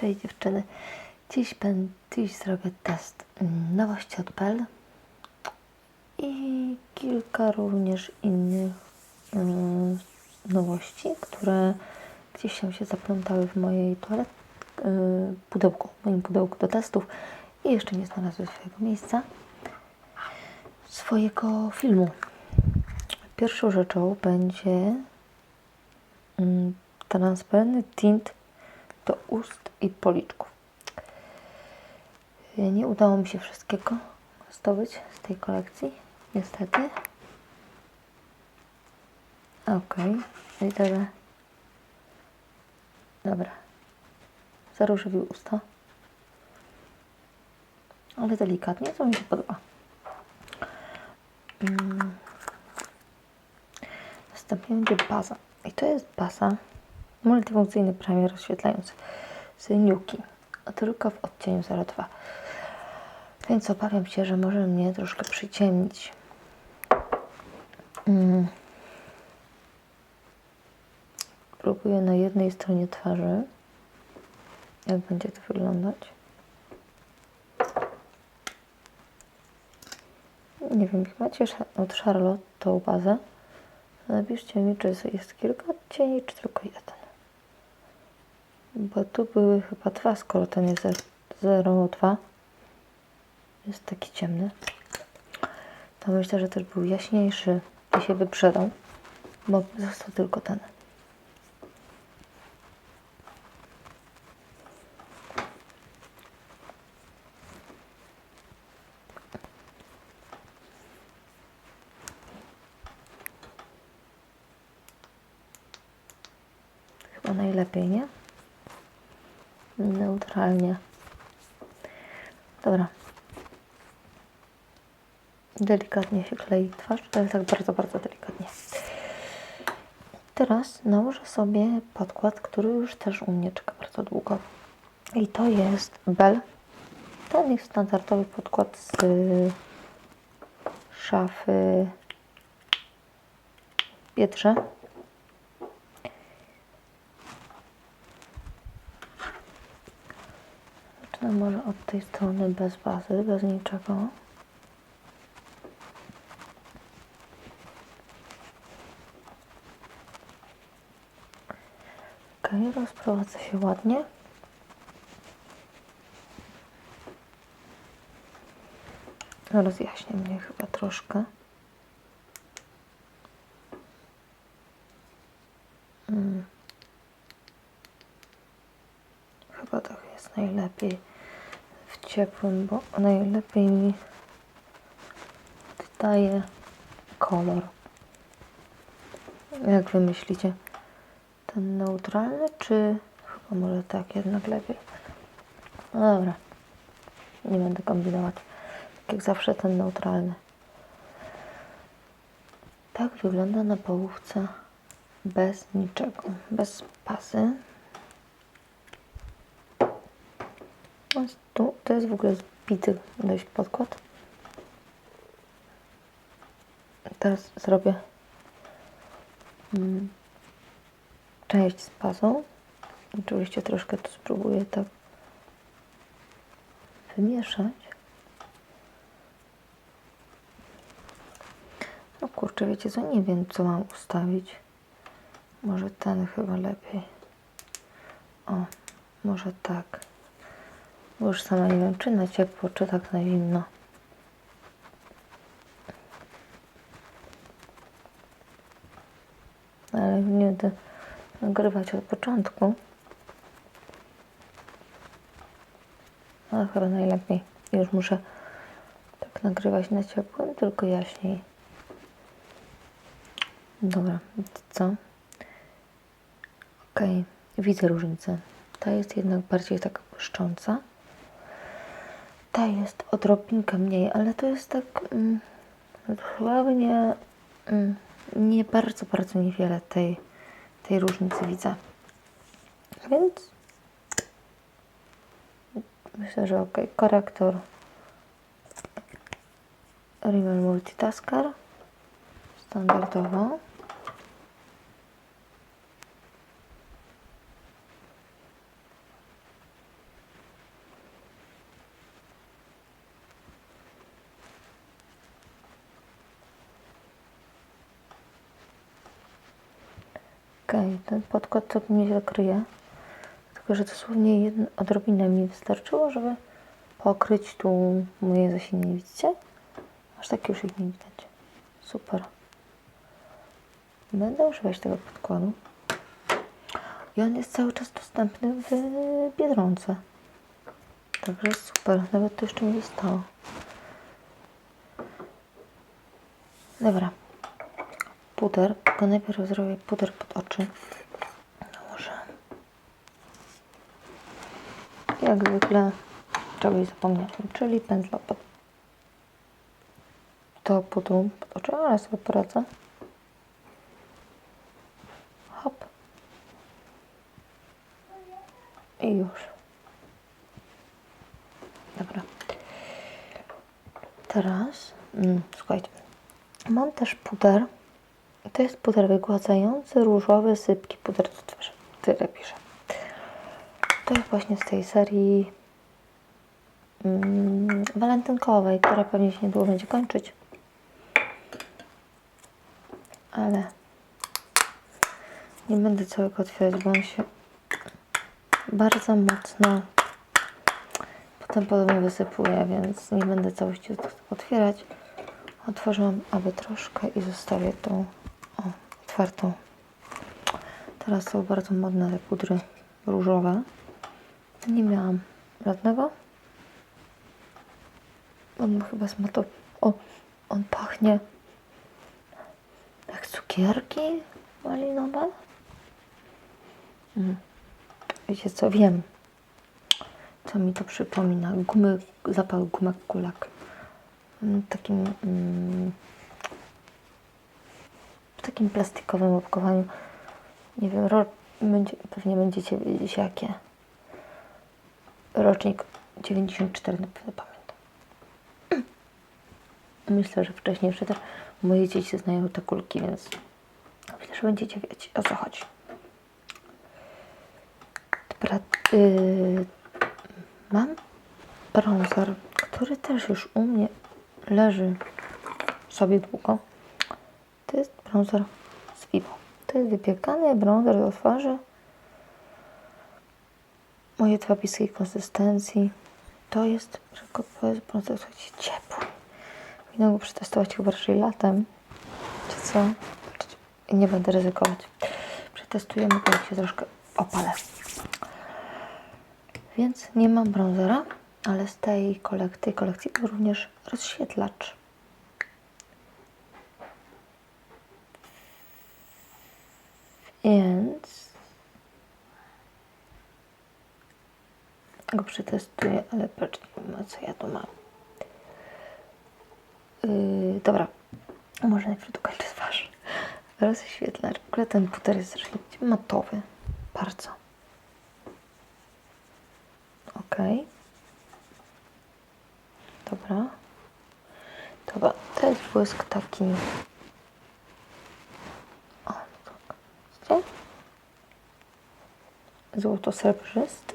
Cześć dziewczyny. Dziś, ben, dziś zrobię test nowości od Bell i kilka również innych mm, nowości, które gdzieś tam się zaplątały w mojej toalet, y, pudełku, w moim pudełku do testów i jeszcze nie znalazły swojego miejsca, swojego filmu. Pierwszą rzeczą będzie mm, transparentny tint do ust i policzków. Y, Nie udało mi się wszystkiego zdobyć z tej kolekcji, niestety. Okej, widzę, że... Dobra. Zaróżowił usta. Ale delikatnie, co mi się podoba. Mm. Następnie będzie baza. I to jest baza multifunkcyjny prawie rozświetlający a tylko w odcieniu 02. Więc obawiam się, że może mnie troszkę przyciemnić. Mm. Próbuję na jednej stronie twarzy. Jak będzie to wyglądać? Nie wiem, jak macie od Charlotte tą bazę, napiszcie mi, czy jest kilka odcieni, czy tylko jeden. Bo tu były chyba dwa, skoro ten jest 02. Jest taki ciemny. To myślę, że też był jaśniejszy i się wyprzedał, bo został tylko ten. Chyba najlepiej, nie? Neutralnie. Dobra. Delikatnie się klei twarz, ale tak bardzo, bardzo delikatnie. Teraz nałożę sobie podkład, który już też u mnie czeka bardzo długo. I to jest Bell. Ten jest standardowy podkład z szafy Pietrze. Zacznę może od tej strony bez bazy, bez niczego. Ok, rozprowadzę się ładnie. Rozjaśnię mnie chyba troszkę. Mm. Chyba tak jest najlepiej ciepłym, bo najlepiej mi daje kolor. Jak wy myślicie? Ten neutralny, czy chyba może tak jednak lepiej? No dobra. Nie będę kombinować. Tak jak zawsze ten neutralny. Tak wygląda na połówce bez niczego, bez pasy. No, Tu, to jest w ogóle zbity dość podkład. Teraz zrobię mm, część z pasą. Oczywiście troszkę to spróbuję tak wymieszać. No kurczę, wiecie co, nie wiem co mam ustawić. Może ten chyba lepiej. O, może tak. Bo już sama nie wiem, czy na ciepło, czy tak na zimno. Ale nie będę nagrywać od początku. Ale chyba najlepiej. Już muszę tak nagrywać na ciepłym, tylko jaśniej. Dobra, co? Okej, widzę różnicę. Ta jest jednak bardziej taka błyszcząca. Ta jest odrobinkę mniej, ale to jest tak mm, dosłownie mm, nie bardzo, bardzo niewiele tej, tej różnicy widzę. Więc myślę, że ok. Korektor Rimmel Multitasker standardowo. Okej, ten podkład to nieźle kryje. Tylko, że dosłownie jedna odrobinę mi wystarczyło, żeby pokryć tu moje zasięgi. Widzicie? Aż tak już ich nie widać. Super. Będę używać tego podkładu. I on jest cały czas dostępny w Biedronce. Także super. Nawet to jeszcze mi zostało. Dobra. Puder. Najpierw zrobię puder pod oczy. Nałożę. Jak zwykle czegoś zapomniałem, czyli pędzla pod do pudru pod oczy, ale sobie poradzę. Hop. I już. Dobra. Teraz, mm, słuchajcie, mam też puder. To jest puder wygładzający, różowy, sypki, puder do twarzy. Tyle piszę. To jest właśnie z tej serii mm, walentynkowej, która pewnie się niedługo będzie kończyć. Ale nie będę całego otwierać, bo on się bardzo mocno potem podobnie wysypuje, więc nie będę całości otwierać. Otworzyłam aby troszkę i zostawię tą o, otwartą. Teraz są bardzo modne te pudry różowe. Nie miałam żadnego. On chyba smato. O, on pachnie jak cukierki malinowe. Mm. Wiecie co, wiem. Co mi to przypomina? Gumy, zapach gumek kulak. Mm, Takim mm, w takim plastikowym opakowaniu. Nie wiem, ro, będzie, pewnie będziecie wiedzieć jakie. Rocznik 94 na pewno pamiętam. Myślę, że wcześniej jeszcze też moje dzieci znają te kulki, więc myślę, że będziecie wiedzieć o co chodzi. Yy, mam bronzer, który też już u mnie leży sobie długo. To jest bronzer z Vivo. To jest wypiekany bronzer do twarzy. Moje dwa bliskiej konsystencji. To jest, to jest bronzer, słuchajcie, ciepły. Powinno go przetestować chyba raczej latem. Czy co? Nie będę ryzykować. Przetestujemy, bo się troszkę opalę. Więc nie mam bronzera, ale z tej kolekcji, kolekcji był również rozświetlacz. Więc go przetestuję, ale patrzcie, no co ja tu mam. Yy, dobra, może najpierw dokończę twarz. Rozświetlacz. W ogóle ten puder jest strasznie matowy. Bardzo. Ok. Dobra. Dobra, to jest błysk taki. O, tak. Widzicie? Złoto-srebrzysty.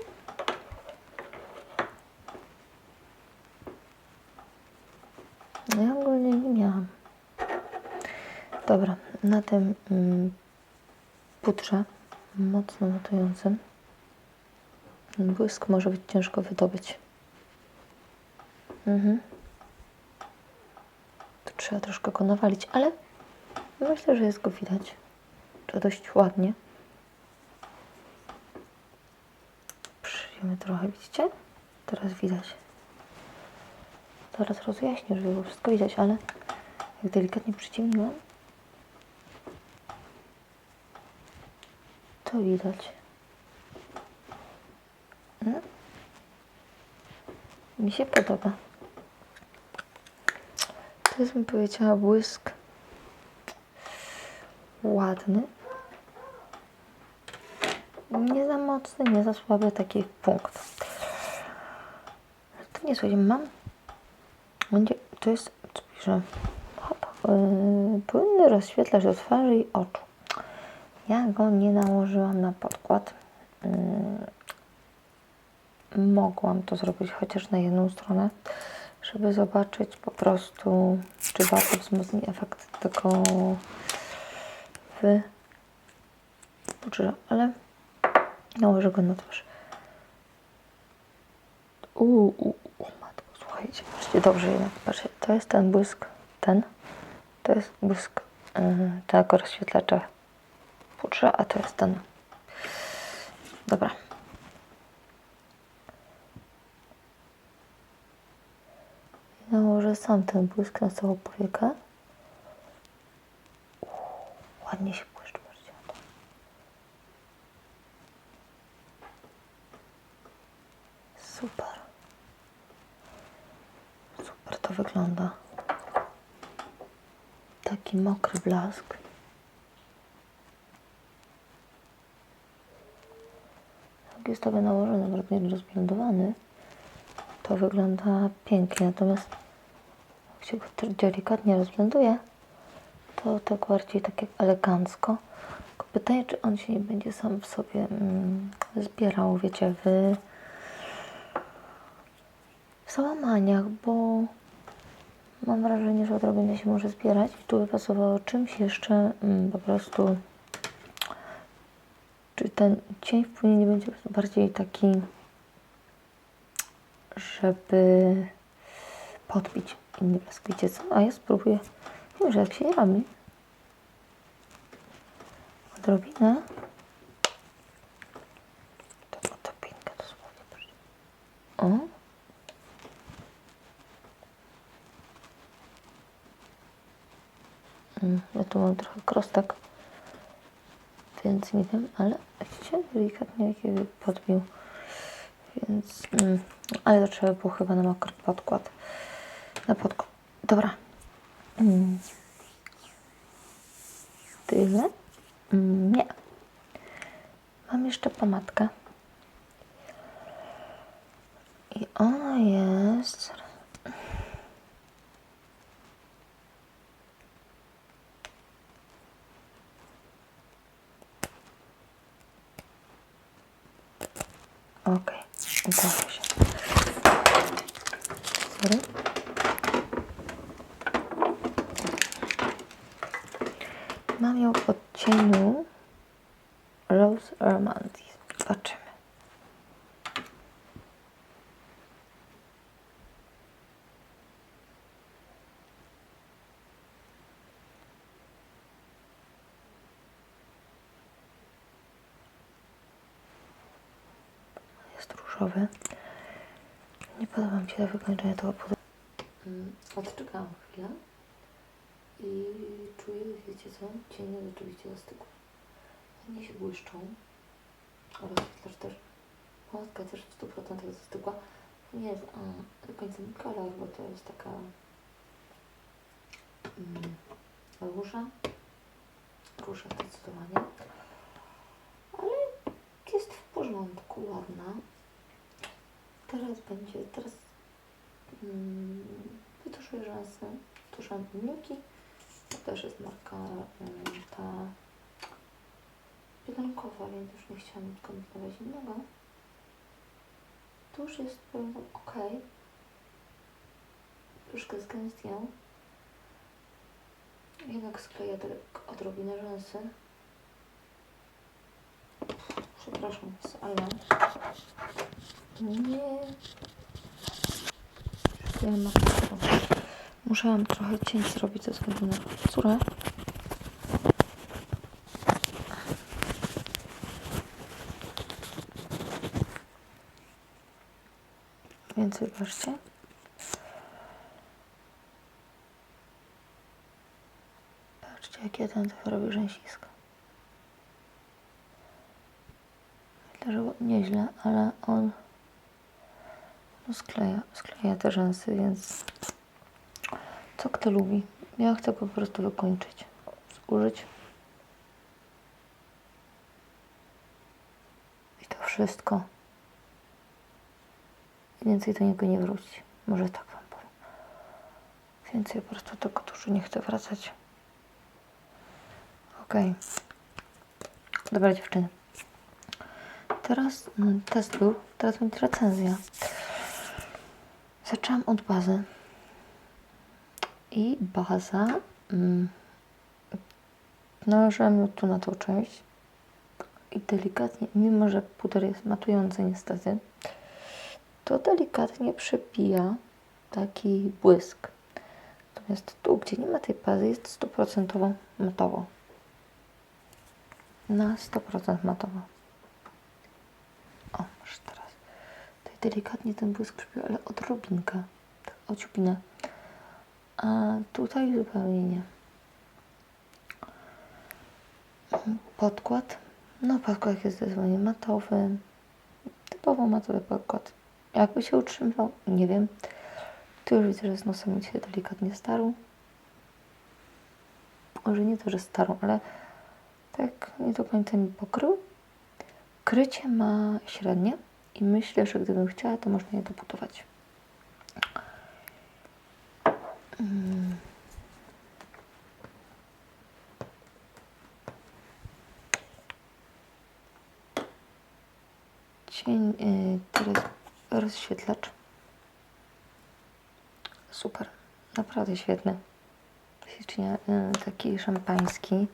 No Ja ogólnie nie miałam. Dobra, na tym mm, putrze mocno matującym błysk może być ciężko wydobyć. Mhm. To trzeba troszkę go nawalić, ale myślę, że jest go widać. To dość ładnie. Trochę, widzicie? Teraz widać. Zaraz rozjaśnię, żeby było wszystko widać, ale jak delikatnie przyciemniłam, to widać. Mm. Mi się podoba. To jest, bym powiedziała, błysk ładny. Nie za mocny, nie za słaby, taki punkt. To nie słuchajcie, mam. Będzie, to jest, co piszę? Hop, yy, płynny rozświetlacz do twarzy i oczu. Ja go nie nałożyłam na podkład. Yy, mogłam to zrobić chociaż na jedną stronę, żeby zobaczyć po prostu, czy warto wzmocnić efekt tego w ale nałożę go na twarz. Uuu, uu, matko, słuchajcie, patrzcie, dobrze jednak, patrzcie, to jest ten błysk, ten, to jest błysk yy, tego rozświetlacza w pudrze, a to jest ten. Dobra. Nałożę sam ten błysk na całą powiekę. Ładnie się błyszczy, patrzcie na to. Super. Super to wygląda. Taki mokry blask. Jak jest sobie nałożony, nawet rozblendowany, to wygląda pięknie. Natomiast jak się go delikatnie rozblenduje, to tak bardziej tak jak elegancko. Tylko pytanie, czy on się nie będzie sam w sobie mm, zbierał, wiecie, w załamaniach, bo mam wrażenie, że odrobinę się może zbierać i tu by pasowało czymś jeszcze mm, po prostu czy ten cień wpłynie nie będzie bardziej taki, żeby podbić inny blask. Wiecie co? A ja spróbuję. Wiem, że jak się nie robi. Odrobinę. To odrobinkę dosłownie. proszę. O. Mm, Ja tu mam trochę krostek więc nie wiem, ale widzicie, delikatnie jakiego podbił. Więc, mm, ale to trzeba było chyba na mokry podkład. Na podkład. Dobra. Mm. Tyle? Mm, nie. Mam jeszcze pomadkę. I ona jest... Okej, udało się. Sorry. Mam ją w odcieniu Rose Romantis. Zobaczymy. Jest różowy. Nie podoba mi się to wykończenie tego pudełka. Odczekałam chwilę i czuję, wiecie co, cienie rzeczywiście zastygły. Ładnie się błyszczą. Rozświetlacz też. Pomadka też w 100% zastygła. Nie jest a, do końca kolor, bo to jest taka mm, róża. Róża zdecydowanie. Ale jest w porządku, ładna. Teraz będzie, teraz mm, wytuszuję rzęsy, tuszem uniuki. To też jest marka ta biedronkowa, więc już nie chciałam kombinować innego. Tu już jest powiem ok. Troszkę zgęstniał. Jednak skleję odrobinę rzęsy. Przepraszam ale nie. Mam Musiałam trochę cień zrobić ze względu na córę. Więc wybaczcie. Patrzcie, jak jeden to robi rzęsisko. Myślę, że nieźle, ale on no skleja, skleja te rzęsy, więc co kto lubi. Ja chcę po prostu wykończyć, zużyć. I to wszystko. Więcej do niego nie wróci. Może tak wam powiem. Więcej po prostu do kotuszu nie chcę wracać. Okej. Dobra dziewczyny. Teraz mm, test był, teraz będzie recenzja. Zaczęłam od bazy. I baza. Mm, nałożyłam ją tu na tą część. i delikatnie, mimo że puder jest matujący niestety, to delikatnie przepija taki błysk. Natomiast tu, gdzie nie ma tej bazy, jest stuprocentowo matowo. Na 100% matowo. O, masz teraz. Tutaj delikatnie ten błysk przepija, ale odrobinkę. Tak, ociupinę. A tutaj zupełnie nie. Podkład. No, podkład jest zdecydowanie matowy. Typowo matowy podkład. Jakby się utrzymywał? Nie wiem. Tu już widzę, że z nosem się delikatnie starł. Może nie to, że starą, ale tak nie do końca mi pokrył. Krycie ma średnie i myślę, że gdybym chciała, to można je dobudować. Mm. Cień, y, teraz rozświetlacz. Super, naprawdę świetny. Ślicznie, y, taki szampański.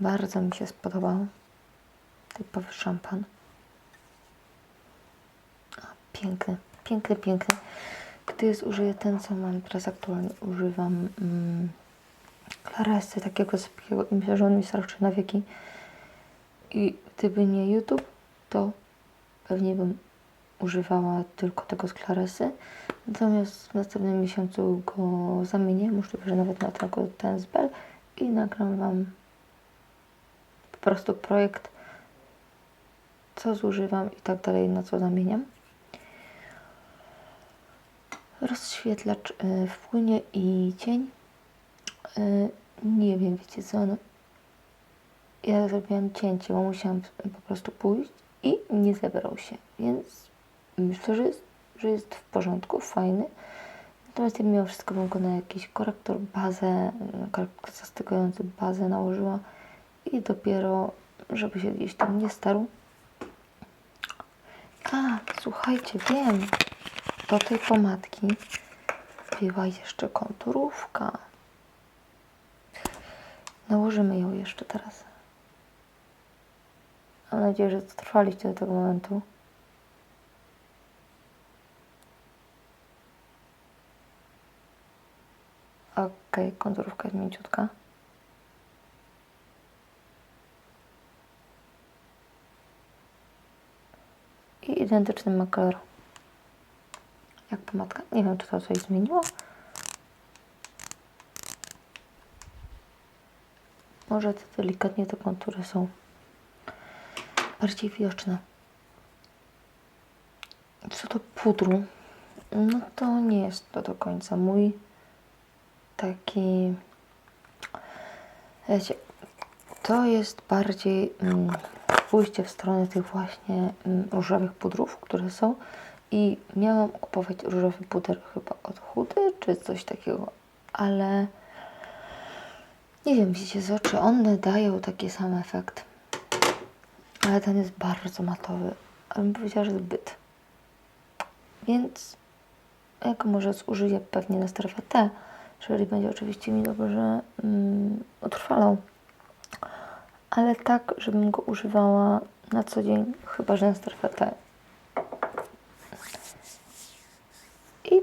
Bardzo mi się spodobał. Typowy szampan. Piękny, piękny, piękny. Jest użyję ten, co mam teraz aktualnie, używam mm, takiego sypkiego i myślę, że on mi starczy na wieki. I gdyby nie YouTube, to pewnie bym używała tylko tego z Claresy. Natomiast w następnym miesiącu go zamienię, możliwe, że nawet na tylko ten z Bell i nagram Wam po prostu projekt, co zużywam i tak dalej, na co zamieniam. Rozświetlacz y, w płynie i cień. Y, nie wiem, wiecie co, no, ja zrobiłam cięcie, bo musiałam po prostu pójść i nie zebrał się, więc myślę, że jest, że jest w porządku, fajny. Natomiast ja mimo wszystko bym go na jakiś korektor, bazę, korektor zastykujący bazę nałożyła i dopiero, żeby się gdzieś tam nie starł. A, słuchajcie, wiem, do tej pomadki była jeszcze konturówka. Nałożymy ją jeszcze teraz. Mam nadzieję, że dotrwaliście do tego momentu. Ok, konturówka jest mięciutka. I identyczny ma kolor jak pomadka. Nie wiem, czy to coś zmieniło. Może te delikatnie te kontury są bardziej widoczne. Co do pudru, no to nie jest to do końca mój taki. Wiecie, to jest bardziej mm, pójście w stronę tych właśnie mm, różowych pudrów, które są. I miałam kupować różowy puder chyba od chudy, czy coś takiego, ale nie wiem, widzicie z oczy, one dają taki sam efekt. Ale ten jest bardzo matowy, ale bym powiedziała, że zbyt. Więc jak może zużyję pewnie na strefę T, jeżeli będzie oczywiście mi dobrze mm, utrwalał. Ale tak, żebym go używała na co dzień, chyba że na strefę T. I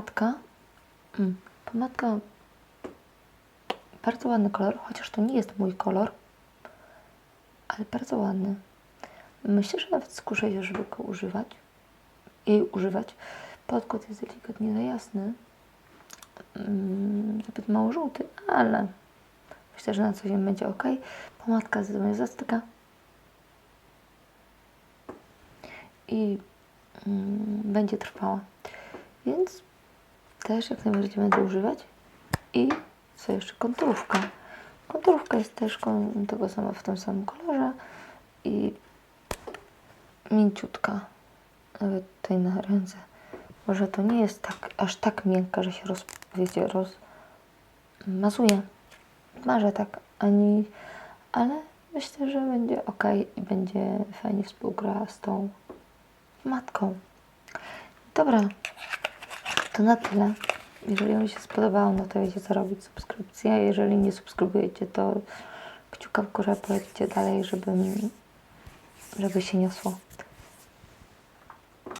pomadka. Mm, pomadka bardzo ładny kolor, chociaż to nie jest mój kolor, ale bardzo ładny. Myślę, że nawet skuszę się, żeby go używać. Jej używać. Podkład jest delikatnie za jasny. Mm, zbyt mało żółty, ale myślę, że na co dzień będzie ok. Pomadka zdecydowanie zastyka. I mm, będzie trwała. Więc też jak najbardziej będę używać. I co jeszcze? Konturówka. Konturówka jest też tego samego w tym samym kolorze i mięciutka. Nawet tutaj na ręce. Może to nie jest tak, aż tak miękka, że się roz, wiecie, rozmazuje. Marzę tak, ani, ale myślę, że będzie ok i będzie fajnie współgrała z tą matką. Dobra, to na tyle. Jeżeli Wam się spodobało, no to wiecie co robić, subskrypcja. Jeżeli nie subskrybujecie, to kciuka w górę, polećcie dalej, żebym żeby się niosło.